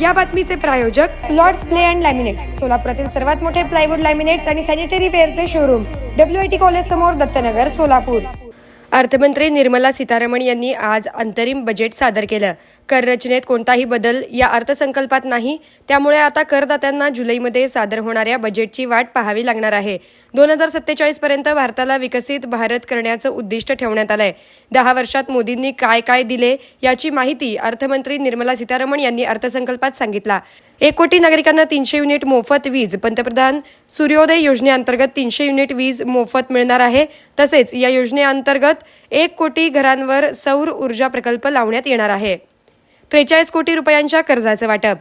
या बातमीचे प्रायोजक लॉर्ड्स प्ले अँड लॅमिनेट्स सोलापुरातील सर्वात मोठे प्लायवूड लॅमिनेट्स आणि sanitary वेअरचे showroom W I T college समोर दत्तनगर सोलापूर. अर्थमंत्री निर्मला सीतारामन यांनी आज अंतरिम बजेट सादर केलं. कर रचनेत कोणताही बदल या अर्थसंकल्पात नाही त्यामुळे आता करदात्यांना जुलैमध्ये सादर होणाऱ्या बजेटची वाट पाहावी लागणार आहे. दोन हजार सत्तेचाळीसपर्यंत भारताला विकसित भारत करण्याचं उद्दिष्ट ठेवण्यात आलंय. दहा वर्षात मोदींनी काय काय दिले याची माहिती अर्थमंत्री निर्मला सीतारामन यांनी अर्थसंकल्पात सांगितला. एक कोटी नागरिकांना तीनशे युनिट मोफत वीज. पंतप्रधान सूर्योदय योजनेअंतर्गत तीनशे युनिट वीज मोफत मिळणार आहे. तसेच या योजनेअंतर्गत एक कोटी घरांवर सौर ऊर्जा प्रकल्प लावण्यात येणार आहे. त्रेचाळीस कोटी रुपयांच्या कर्जाचं वाटप.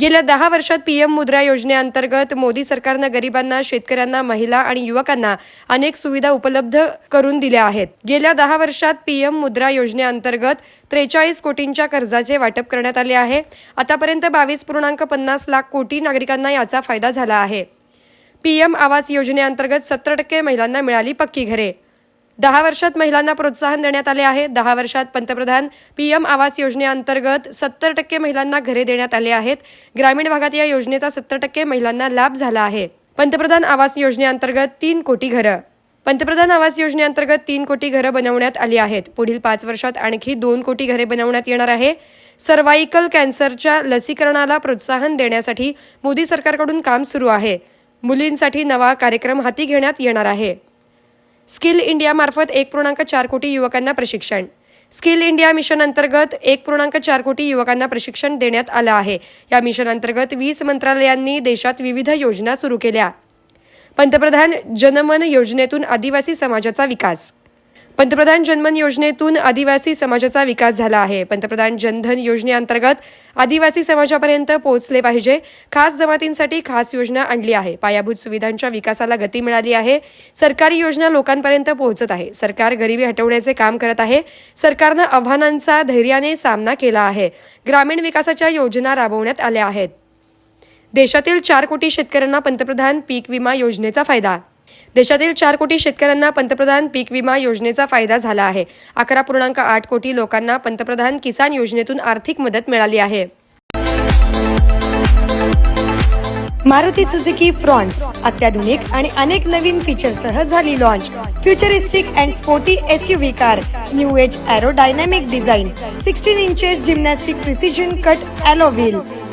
गेल्या दहा वर्षात पीएम मुद्रा योजनेअंतर्गत मोदी सरकारनं गरिबांना शेतकऱ्यांना महिला आणि युवकांना अनेक सुविधा उपलब्ध करून दिल्या आहेत. गेल्या दहा वर्षात पीएम मुद्रा योजनेअंतर्गत त्रेचाळीस कोटींच्या कर्जाचे वाटप करण्यात आले आहे. आतापर्यंत बावीस पूर्णांक पन्नास लाख कोटी नागरिकांना याचा फायदा झाला आहे. पीएम आवास योजनेअंतर्गत सत्तर टक्के महिलांना मिळाली पक्की घरे. दहा वर्षात महिलांना प्रोत्साहन देण्यात आले आहे. दहा वर्षात पंतप्रधान पीएम आवास योजनेअंतर्गत सत्तर टक्के महिलांना घरे देण्यात आले आहेत. ग्रामीण भागात या योजनेचा सत्तर टक्के महिलांना लाभ झाला आहे. पंतप्रधान आवास योजनेअंतर्गत तीन कोटी घरं. पंतप्रधान आवास योजनेअंतर्गत तीन कोटी घरं बनवण्यात आली आहेत. पुढील पाच वर्षात आणखी दोन कोटी घरे बनवण्यात येणार आहे. सर्वायकल कॅन्सरच्या लसीकरणाला प्रोत्साहन देण्यासाठी मोदी सरकारकडून काम सुरू आहे. मुलींसाठी नवा कार्यक्रम हाती घेण्यात येणार आहे. स्किल इंडियामार्फत एक पूर्णांक चार कोटी युवकांना प्रशिक्षण. स्किल इंडिया मिशन अंतर्गत एक पूर्णांक चार कोटी युवकांना प्रशिक्षण देण्यात आलं आहे. या मिशन अंतर्गत वीस मंत्रालयांनी देशात विविध योजना सुरू केल्या. पंतप्रधान जनमन योजनेतून आदिवासी समाजाचा विकास. पंतप्रधान जनमन योजनेतून आदिवासी समाजाचा विकास झाला आहे. पंतप्रधान जनधन योजनेअंतर्गत आदिवासी समाजापर्यंत पोहोचले पाहिजे. खास जमातींसाठी खास योजना आणली आहे. पायाभूत सुविधांच्या विकासाला गती मिळाली आहे. सरकारी योजना लोकांपर्यंत पोहोचत आहे. सरकार गरिबी हटवण्याचे काम करत आहे. सरकारनं आव्हानांचा धैर्याने सामना केला आहे. ग्रामीण विकासाच्या योजना राबवण्यात आल्या आहेत. देशातील चार कोटी शेतकऱ्यांना पंतप्रधान पीक विमा योजनेचा फायदा देशातील चार कोटी शेतकऱ्यांना पंतप्रधान पीक विमा योजनेचा फायदा झाला आहे. अकरा पूर्णांक आठ कोटी लोकांना पंतप्रधान किसान योजनेतून आर्थिक मदत मिळाली आहे. मारुती सुझुकी फ्रॉन्स अत्याधुनिक आणि अनेक नवीन फीचरसह झाली launch futuristic and sporty S U V car new age aerodynamic design sixteen inches gymnastic precision cut alloy wheel